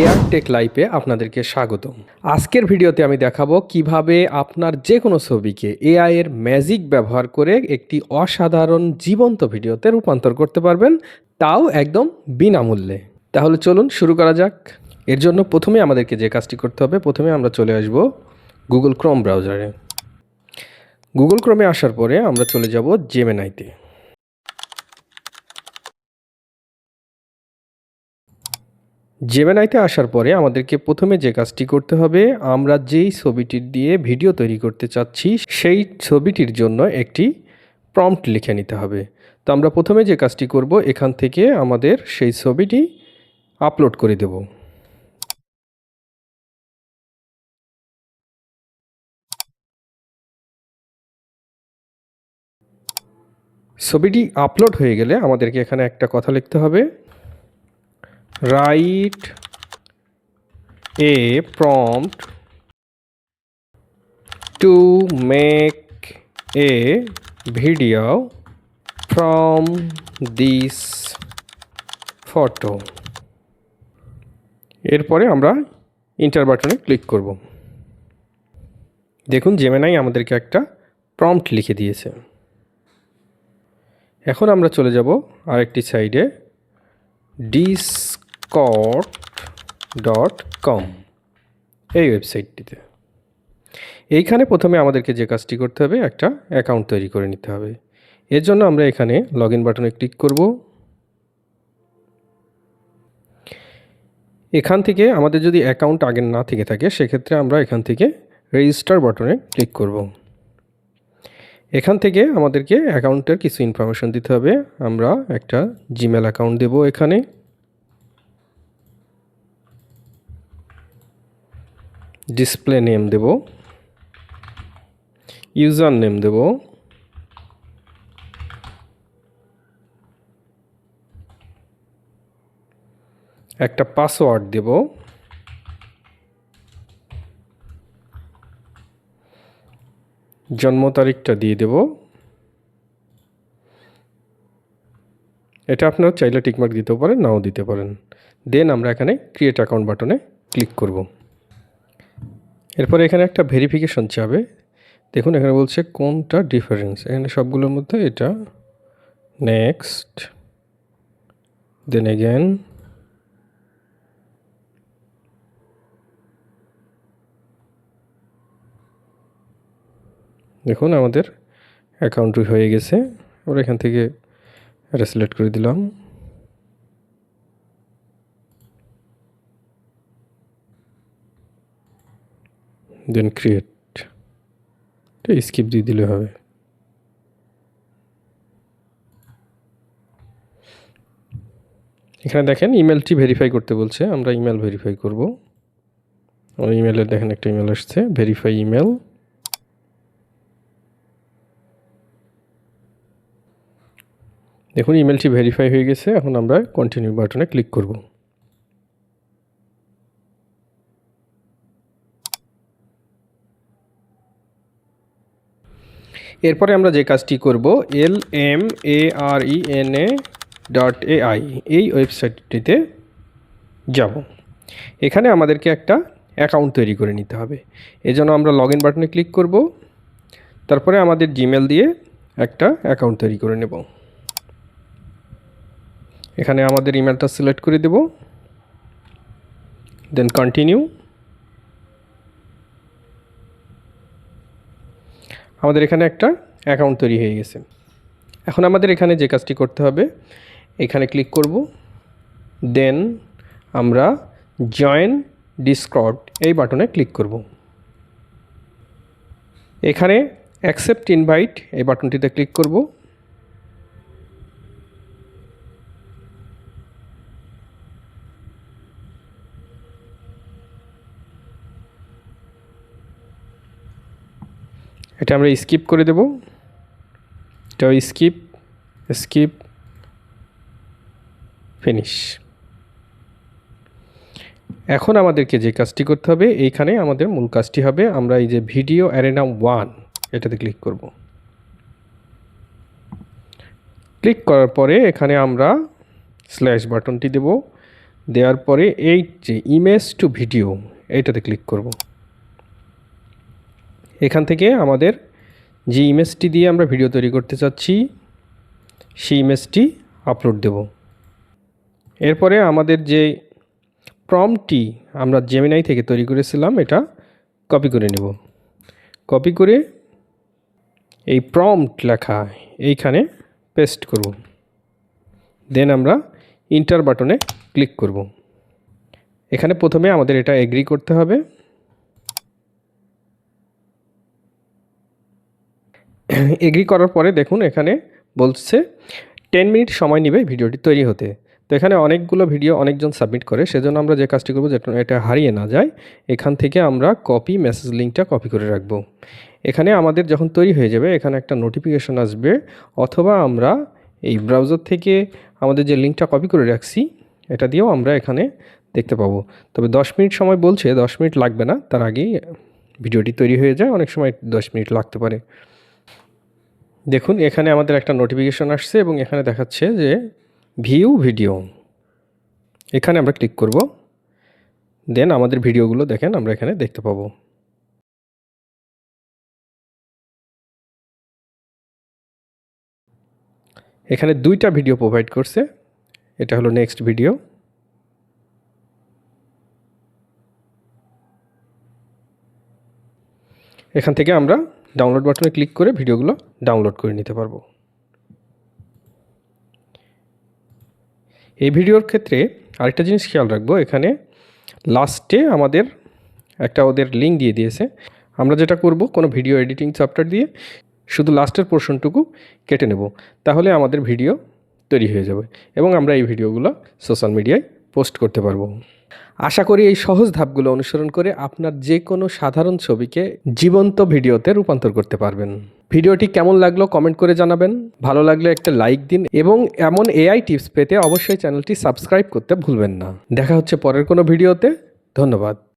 Air take লাইফে আপনাদেরকে স্বাগতম। আজকের ভিডিওতে আমি দেখাবো কীভাবে আপনার যে কোনো ছবিকে এআই এর ম্যাজিক ব্যবহার করে একটি অসাধারণ জীবন্ত ভিডিওতে রূপান্তর করতে পারবেন, তাও একদম বিনামূল্যে। তাহলে চলুন শুরু করা যাক। এর জন্য প্রথমে আমাদেরকে যে কাজটি করতে হবে, প্রথমে আমরা চলে আসব গুগল ক্রোম ব্রাউজারে গুগল ক্রোমে আসার পরে আমরা চলে যাব জেমেনাইতে জেমেনাইতে আসার পরে আমাদেরকে প্রথমে যে কাজটি করতে হবে, আমরা যেই ছবিটির দিয়ে ভিডিও তৈরি করতে চাচ্ছি, সেই ছবিটির জন্য একটি প্রম্পট লিখে নিতে হবে। তো আমরা প্রথমে যে কাজটি করব, এখান থেকে আমাদের সেই ছবিটি আপলোড করে দেব। ছবিটি আপলোড হয়ে গেলে আমাদেরকে এখানে একটা কথা লিখতে হবে। Write a prompt to make a video from this photo. এরপরে আমরা ইন্টার বাটনে ক্লিক করব। দেখুন জেমেনাই আমাদেরকে একটা প্রম্পট লিখে দিয়েছে। এখন আমরা চলে যাব আরেকটি সাইডে ডিসকট ডট কম এই ওয়েবসাইটটিতে এইখানে প্রথমে আমাদেরকে যে কাজটি করতে হবে, একটা অ্যাকাউন্ট তৈরি করে নিতে হবে। এর জন্য আমরা এখানে লগ ইন বাটনে ক্লিক করব। এখান থেকে আমাদের যদি অ্যাকাউন্ট আগে না থেকে থাকে, সেক্ষেত্রে আমরা এখান থেকে রেজিস্টার বাটনে ক্লিক করব। এখান থেকে আমাদেরকে অ্যাকাউন্টের কিছু ইনফরমেশন দিতে হবে। আমরা একটা জিমেল অ্যাকাউন্ট দেব এখানে। ডিসপ্লে নেম দেব ইউজার নেম দেব, একটা পাসওয়ার্ড দেব, জন্ম তারিখটা দিয়ে দেব। এটা আপনারা চাইলে টিকমার্ক দিতেও পারেন, নাও দিতে পারেন। দেন আমরা এখানে ক্রিয়েট অ্যাকাউন্ট বাটনে ক্লিক করব। এরপরে এখানে একটা ভেরিফিকেশন চাবে। দেখুন, এখানে বলছে কোনটা ডিফারেন্স এখানে সবগুলোর মধ্যে এটা নেক্সট দেন এগেন দেখুন, আমাদের অ্যাকাউন্টটি হয়ে গেছে। আমরা এখান থেকে এটা সিলেক্ট করে দিলাম। দেন ক্রিয়েট এটা স্কিপ দিয়ে দিলে হবে। এখানে দেখেন ইমেলটি ভেরিফাই করতে বলছে, আমরা ইমেল ভেরিফাই করব। আমার ইমেলে দেখেন একটা ইমেল আসছে ভেরিফাই ইমেল দেখুন ইমেলটি ভেরিফাই হয়ে গেছে, এখন আমরা কন্টিনিউ বাটনে ক্লিক করব। এরপরে আমরা যে কাজটি করব L M A R E N A dot A I এই ওয়েবসাইটটিতে যাব। এখানে আমাদেরকে একটা অ্যাকাউন্ট তৈরি করে নিতে হবে। এজন্য আমরা লগ ইন বাটনে ক্লিক করব। তারপরে আমাদের জিমেল দিয়ে একটা অ্যাকাউন্ট তৈরি করে নেব। এখানে আমাদের ইমেলটা সিলেক্ট করে দেব। দেন কন্টিনিউ আমাদের এখানে একটা অ্যাকাউন্ট তৈরি হয়ে গেছে। এখন আমাদের এখানে যে কাজটি করতে হবে, এখানে ক্লিক করব। দেন আমরা জয়েন ডিসকর্ড এই বাটনে ক্লিক করব। এখানে অ্যাকসেপ্ট ইনভাইট এই বাটনটিতে ক্লিক করব। এটা আমরা স্কিপ করে দেব। এটা স্কিপ স্কিপ ফিনিশ এখন আমাদেরকে যে কাজটি করতে হবে, এইখানে আমাদের মূল কাজটি হবে, আমরা এই যে ভিডিও অ্যারেনা ওয়ান এটাতে ক্লিক করব। ক্লিক করার পরে এখানে আমরা স্ল্যাশ বাটনটি দেব। দেওয়ার পরে এই যে ইমেজ টু ভিডিও এইটাতে ক্লিক করব। এখান থেকে আমাদের যে ইমেজটি দিয়ে আমরা ভিডিও তৈরি করতে চাচ্ছি, সেই ইমেজটি আপলোড দেব। এরপরে আমাদের যে প্রমটি আমরা জেমিনাই থেকে তৈরি করেছিলাম, এটা কপি করে নেব। কপি করে এই প্রম্পট লেখা এইখানে পেস্ট করব। দেন আমরা ইন্টার বাটনে ক্লিক করব। এখানে প্রথমে আমাদের এটা এগ্রি করতে হবে। এগ্রি করার পরে দেখুন এখানে বলছে, টেন মিনিট সময় নেবে ভিডিওটি তৈরি হতে। তো এখানে অনেকগুলো ভিডিও অনেকজন সাবমিট করে, সেজন্য আমরা যে কাজটি করব যেটা এটা হারিয়ে না যায়। এখান থেকে আমরা কপি মেসেজ লিঙ্কটা কপি করে রাখব। এখানে আমাদের যখন তৈরি হয়ে যাবে, এখানে একটা নোটিফিকেশন আসবে, অথবা আমরা এই ব্রাউজার থেকে আমাদের যে লিঙ্কটা কপি করে রাখছি, এটা দিয়েও আমরা এখানে দেখতে পাবো। তবে দশ মিনিট সময় বলছে, দশ মিনিট লাগবে না, তার আগেই ভিডিওটি তৈরি হয়ে যায়, অনেক সময় দশ মিনিট লাগতে পারে। দেখুন, এখানে আমাদের একটা নোটিফিকেশন আসছে এবং এখানে দেখাচ্ছে যে ভিউ ভিডিও এখানে আমরা ক্লিক করব দেন আমাদের ভিডিওগুলো দেখেন, আমরা এখানে দেখতে পাবো। এখানে দুইটা ভিডিও প্রোভাইড করছে, এটা হলো নেক্সট ভিডিও এখান থেকে আমরা ডাউনলোড বাটনে ক্লিক করে ভিডিওগুলো ডাউনলোড করে নিতে পারব। এই ভিডিওর ক্ষেত্রে আরেকটা জিনিস খেয়াল রাখব, এখানে লাস্টে আমাদের একটা ওদের লিঙ্ক দিয়ে দিয়েছে। আমরা যেটা করব, কোনো ভিডিও এডিটিং সফটওয়্যার দিয়ে শুধু লাস্টের পোর্শনটুকু কেটে নেব, তাহলে আমাদের ভিডিও তৈরি হয়ে যাবে এবং আমরা এই ভিডিওগুলো সোশ্যাল মিডিয়ায় পোস্ট করতে পারব। আশা করি এই সহজ ধাপগুলো অনুসরণ করে আপনার যে কোনো সাধারণ ছবিকে জীবন্ত ভিডিওতে রূপান্তর করতে পারবেন। ভিডিওটি কেমন লাগল কমেন্ট করে জানাবেন। ভালো লাগলে একটা লাইক দিন এবং এমন এআই টিপস পেতে অবশ্যই চ্যানেলটি সাবস্ক্রাইব করতে ভুলবেন না। দেখা হচ্ছে পরের কোনো ভিডিওতে। ধন্যবাদ।